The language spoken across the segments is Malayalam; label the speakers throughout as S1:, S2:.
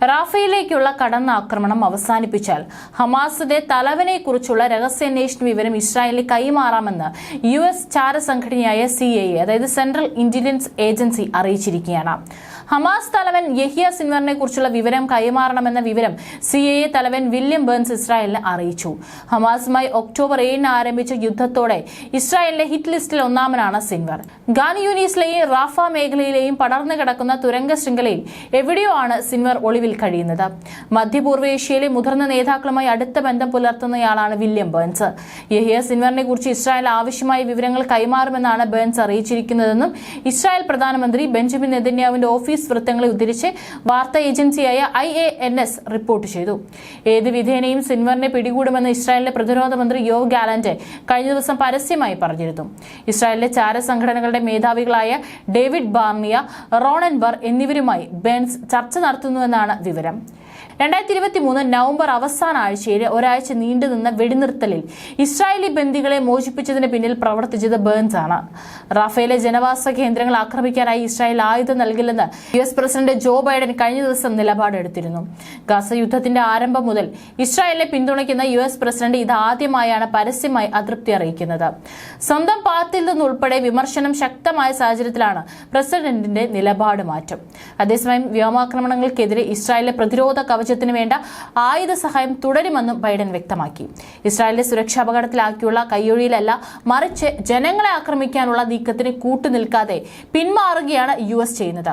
S1: റാഫയിലേക്കുള്ള കടന്നാക്രമണം അവസാനിപ്പിച്ചാൽ ഹമാസിന്റെ തലവനെക്കുറിച്ചുള്ള രഹസ്യാന്വേഷണ വിവരം ഇസ്രായേലിന് കൈമാറാമെന്ന് യു എസ് ചാരസംഘടനയായ സി എ അതായത് സെൻട്രൽ ഇന്റലിജൻസ് ഏജൻസി അറിയിച്ചിരിക്കുകയാണ്. ഹമാസ് തലവൻ യഹിയ സിൻവറിനെ കുറിച്ചുള്ള വിവരം കൈമാറണമെന്ന വിവരം സി എ തലവൻ വില്യം ബേൺസ് ഇസ്രായേലിനെ അറിയിച്ചു. ഹമാസുമായി ഒക്ടോബർ ഏഴിന് ആരംഭിച്ച യുദ്ധത്തോടെ ഇസ്രായേലിന്റെ ഹിറ്റ് ലിസ്റ്റിൽ ഒന്നാമനാണ് സിൻവർ. ഗാൻ യൂനീസിലെയും റാഫ മേഖലയിലെയും പടർന്നു കിടക്കുന്ന തുരങ്ക ശൃംഖലയിൽ എവിടെയോ ആണ് സിൻവർ ഒളിവിൽ കഴിയുന്നത്. മധ്യപൂർവേഷ്യയിലെ മുതിർന്ന നേതാക്കളുമായി അടുത്ത ബന്ധം പുലർത്തുന്നയാളാണ് വില്യം ബേൺസ്. യഹിയ സിൻവറിനെ കുറിച്ച് ഇസ്രായേൽ ആവശ്യമായ വിവരങ്ങൾ കൈമാറുമെന്നാണ് ബേൺസ് അറിയിച്ചിരിക്കുന്നതെന്നും ഇസ്രായേൽ പ്രധാനമന്ത്രി ബെഞ്ചമിൻ നെതന്യാവിന്റെ ഓഫീസ് വൃത്തങ്ങളെ ഉദ്ധരിച്ച് വാർത്താ ഏജൻസിയായ I A N S report ചെയ്തു. ഏത് വിധേനയും സിൻവറിനെ പിടികൂടുമെന്ന് ഇസ്രായേലിന്റെ പ്രതിരോധ മന്ത്രി യോവ് ഗാലന്റ് കഴിഞ്ഞ ദിവസം പരസ്യമായി പറഞ്ഞിരുന്നു. ഇസ്രായേലിലെ ചാര സംഘടനകളുടെ മേധാവികളായ ഡേവിഡ് ബാർണിയ റോണൻബർ എന്നിവരുമായി ബെൻസ് ചർച്ച നടത്തുന്നുവെന്നാണ് വിവരം. രണ്ടായിരത്തി ഇരുപത്തി മൂന്ന് നവംബർ അവസാന ആഴ്ചയിൽ ഒരാഴ്ച നീണ്ടുനിന്ന വെടിനിർത്തലിൽ ഇസ്രായേലി ബന്ദികളെ മോചിപ്പിച്ചതിന് പിന്നിൽ പ്രവർത്തിച്ചത് ബേൺസ് ആണ്. റാഫേലെ ജനവാസ കേന്ദ്രങ്ങൾ ആക്രമിക്കാനായി ഇസ്രായേൽ ആയുധം നൽകില്ലെന്ന് U S president Joe Biden കഴിഞ്ഞ ദിവസം നിലപാടെടുത്തിരുന്നു ഗാസ യുദ്ധത്തിന്റെ ആരംഭം മുതൽ ഇസ്രായേലിനെ പിന്തുണയ്ക്കുന്ന യു എസ് പ്രസിഡന്റ് ഇതാദ്യമായാണ് പരസ്യമായി അതൃപ്തി അറിയിക്കുന്നത്. സ്വന്തം പാർട്ടിയിൽ നിന്നുൾപ്പെടെ വിമർശനം ശക്തമായ സാഹചര്യത്തിലാണ് പ്രസിഡന്റിന്റെ നിലപാട് മാറ്റം. അതേസമയം വ്യോമാക്രമണങ്ങൾക്കെതിരെ ഇസ്രായേലിലെ പ്രതിരോധ കവചത്തിന് വേണ്ട ആയുധ സഹായം തുടരുമെന്നും ബൈഡൻ വ്യക്തമാക്കി. ഇസ്രായേലിന്റെ സുരക്ഷ അപകടത്തിലാക്കിയുള്ള കയ്യൊഴിയിലല്ല മറിച്ച് ജനങ്ങളെ ആക്രമിക്കാനുള്ള നീക്കത്തിന് കൂട്ടുനിൽക്കാതെ പിന്മാറുകയാണ് യു എസ് ചെയ്യുന്നത്.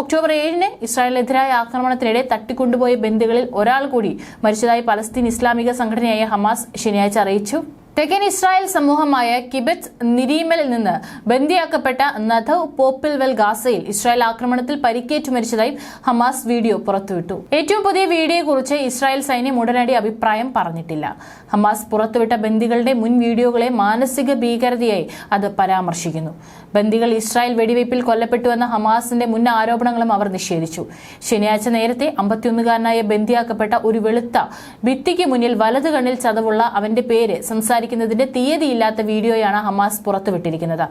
S1: ഒക്ടോബർ ഏഴിന് ഇസ്രായേലിനെതിരായ ആക്രമണത്തിനിടെ തട്ടിക്കൊണ്ടുപോയ ബന്ധുക്കളിൽ ഒരാൾ കൂടി മരിച്ചതായി പലസ്തീൻ ഇസ്ലാമിക സംഘടനയായ ഹമാസ് ശനിയാഴ്ച അറിയിച്ചു. തെക്കൻ ഇസ്രായേൽ സമൂഹമായ കിബറ്റ് നിരീമലിൽ നിന്ന് ബന്ദിയാക്കപ്പെട്ട നഥവ് പോപ്പിൽവെൽ ഗാസയിൽ ഇസ്രായേൽ ആക്രമണത്തിൽ പരിക്കേറ്റു മരിച്ചതായി ഹമാസ് വീഡിയോ പുറത്തുവിട്ടു. ഏറ്റവും പുതിയ വീഡിയോയെക്കുറിച്ച് ഇസ്രായേൽ സൈന്യം ഉടനടി അഭിപ്രായം പറഞ്ഞിട്ടില്ല. ഹമാസ് പുറത്തുവിട്ട ബന്ദികളുടെ മുൻ വീഡിയോകളെ മാനസിക ഭീകരതയായി അത് പരാമർശിക്കുന്നു. ബന്ദികൾ ഇസ്രായേൽ വെടിവയ്പിൽ കൊല്ലപ്പെട്ടുവെന്ന ഹമാസിന്റെ മുൻ ആരോപണങ്ങളും അവർ നിഷേധിച്ചു. ശനിയാഴ്ച നേരത്തെ അമ്പത്തിയൊന്നുകാരനായ ബന്ദിയാക്കപ്പെട്ട ഒരു വെളുത്ത ഭിത്തിക്ക് മുന്നിൽ വലതു കണ്ണിൽ ചതവുള്ള അവന്റെ പേര് സംസാരിക്കുന്നതിന്റെ തീയതിയില്ലാത്ത വീഡിയോയാണ് ഹമാസ് പുറത്തുവിട്ടിരിക്കുന്നത്.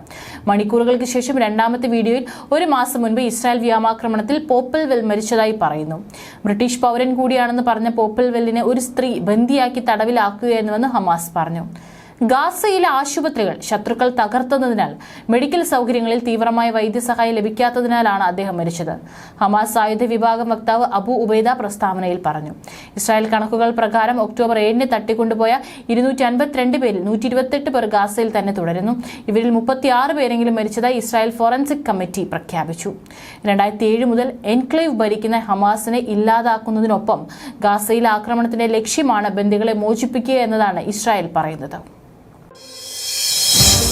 S1: മണിക്കൂറുകൾക്ക് ശേഷം രണ്ടാമത്തെ വീഡിയോയിൽ ഒരു മാസം മുൻപ് ഇസ്രായേൽ വ്യോമാക്രമണത്തിൽ പോപ്പൽ വെൽ മരിച്ചതായി പറയുന്നു. ബ്രിട്ടീഷ് പൗരൻ കൂടിയാണെന്ന് പറഞ്ഞ പോപ്പൽ വെല്ലിനെ ഒരു സ്ത്രീ ബന്ദിയാക്കി തടവിലാക്കുകയായിരുന്നുവെന്ന് ഹമാസ് പറഞ്ഞു. ഗാസയിലെ ആശുപത്രികൾ ശത്രുക്കൾ തകർത്തതിനാൽ മെഡിക്കൽ സൗകര്യങ്ങളിൽ തീവ്രമായ വൈദ്യസഹായം ലഭിക്കാത്തതിനാലാണ് അദ്ദേഹം മരിച്ചത്. ഹമാസ് സായുധ വിഭാഗം വക്താവ് അബു ഉബൈദ പ്രസ്താവനയിൽ പറഞ്ഞു. ഇസ്രായേൽ കണക്കുകൾ പ്രകാരം ഒക്ടോബർ ഏഴിന് തട്ടിക്കൊണ്ടുപോയ ഇരുന്നൂറ്റി അൻപത്തിരണ്ട് പേരിൽ നൂറ്റി ഇരുപത്തെട്ട് പേർ ഗാസയിൽ തന്നെ തുടരുന്നു. ഇവരിൽ മുപ്പത്തിയാറ് പേരെങ്കിലും മരിച്ചതായി ഇസ്രായേൽ ഫോറൻസിക് കമ്മിറ്റി പ്രഖ്യാപിച്ചു. രണ്ടായിരത്തി ഏഴ് മുതൽ എൻക്ലേവ് ഭരിക്കുന്ന ഹമാസിനെ ഇല്ലാതാക്കുന്നതിനൊപ്പം ഗാസയിലെ ആക്രമണത്തിന്റെ ലക്ഷ്യമാണ് ബന്ദികളെ മോചിപ്പിക്കുക എന്നതാണ് ഇസ്രായേൽ പറയുന്നത്.